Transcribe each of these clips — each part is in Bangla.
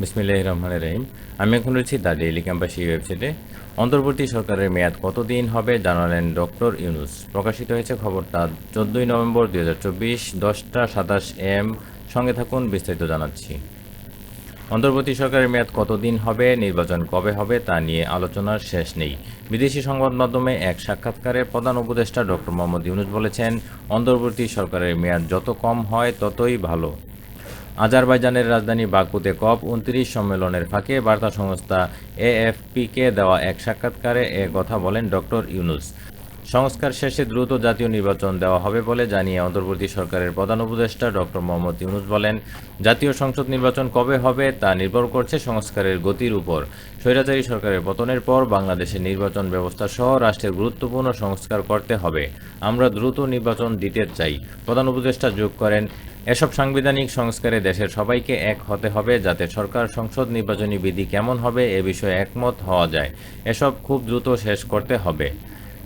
বিসমিল্লাহ রহমান রহিম আমি এখন রয়েছি দ্য ডেইলি ক্যাম্পাসি ওয়েবসাইটে। অন্তর্বর্তী সরকারের মেয়াদ কতদিন হবে জানালেন ডক্টর ইউনুস। প্রকাশিত হয়েছে খবরটা চোদ্দোই নভেম্বর দুই হাজার চব্বিশ, দশটা সাতাশ এম। সঙ্গে থাকুন, বিস্তারিত জানাচ্ছি। অন্তর্বর্তী সরকারের মেয়াদ কতদিন হবে, নির্বাচন কবে হবে, তা নিয়ে আলোচনার শেষ নেই। বিদেশি সংবাদ মাধ্যমে এক সাক্ষাৎকারে প্রধান উপদেষ্টা ডক্টর মোহাম্মদ ইউনুস বলেছেন, অন্তর্বর্তী সরকারের মেয়াদ যত কম হয় ততই ভালো। আজারবাইজানের রাজধানী বাকুতে কপ উনত্রিশ সম্মেলনের ফাঁকে বার্তা সংস্থা এএফপিকে দেওয়া এক সাক্ষাৎকারে এ কথা বলেন ডক্টর ইউনুস। সংস্কার শেষে দ্রুত জাতীয় নির্বাচন দেওয়া হবে বলে জানিয়ে অন্তর্বর্তী সরকারের প্রধান উপদেষ্টা ডক্টর মোহাম্মদ ইউনুস বলেন, জাতীয় সংসদ নির্বাচন কবে হবে তা নির্ভর করছে সংস্কারের গতির উপর। স্বৈরাচারী সরকারের পতনের পর বাংলাদেশের নির্বাচন ব্যবস্থা সহ রাষ্ট্রের গুরুত্বপূর্ণ সংস্কার করতে হবে। আমরা দ্রুত নির্বাচন দিতে চাই। প্রধান উপদেষ্টা যোগ করেন এসব সাংবিধানিক সংস্কারে দেশের সবাইকে এক হতে হবে যাতে সরকার সংসদ নির্বাচনী বিধি কেমন হবে এ বিষয়ে একমত হওয়া যায়। এসব খুব দ্রুত শেষ করতে হবে।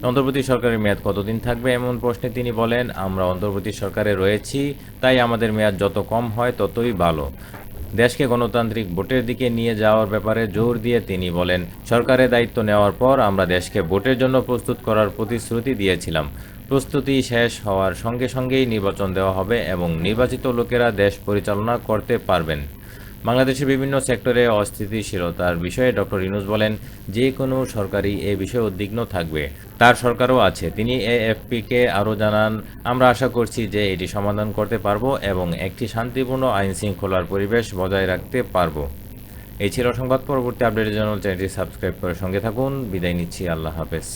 অন্তর্বর্তী সরকারের মেয়াদ কতদিন থাকবে এমন প্রশ্নে তিনি বলেন, আমরা অন্তর্বর্তী সরকারে রয়েছি, তাই আমাদের মেয়াদ যত কম হয় ততই ভালো। দেশকে গণতান্ত্রিক ভোটের দিকে নিয়ে যাওয়ার ব্যাপারে জোর দিয়ে তিনি বলেন, সরকারের দায়িত্ব নেওয়ার পর আমরা দেশকে ভোটের জন্য প্রস্তুত করার প্রতিশ্রুতি দিয়েছিলাম। প্রস্তুতি শেষ হওয়ার সঙ্গে সঙ্গেই নির্বাচন দেওয়া হবে এবং নির্বাচিত লোকেরা দেশ পরিচালনা করতে পারবেন। বাংলাদেশের বিভিন্ন সেক্টরে অস্থিতিশীলতার বিষয়ে ডক্টর ইনুস বলেন, যে কোনো সরকারই এ বিষয়ে উদ্বিগ্ন থাকবে। তার সরকারও আছে। তিনি এএফপিকে আরও জানান, আমরা আশা করছি যে এটি সমাধান করতে পারব এবং একটি শান্তিপূর্ণ আইন শৃঙ্খলার পরিবেশ বজায় রাখতে পারব। এই ছিল সংবাদ। পরবর্তী আপডেটের জন্য চ্যানেলটি সাবস্ক্রাইব করে সঙ্গে থাকুন। বিদায় নিচ্ছি। আল্লাহ হাফেজ।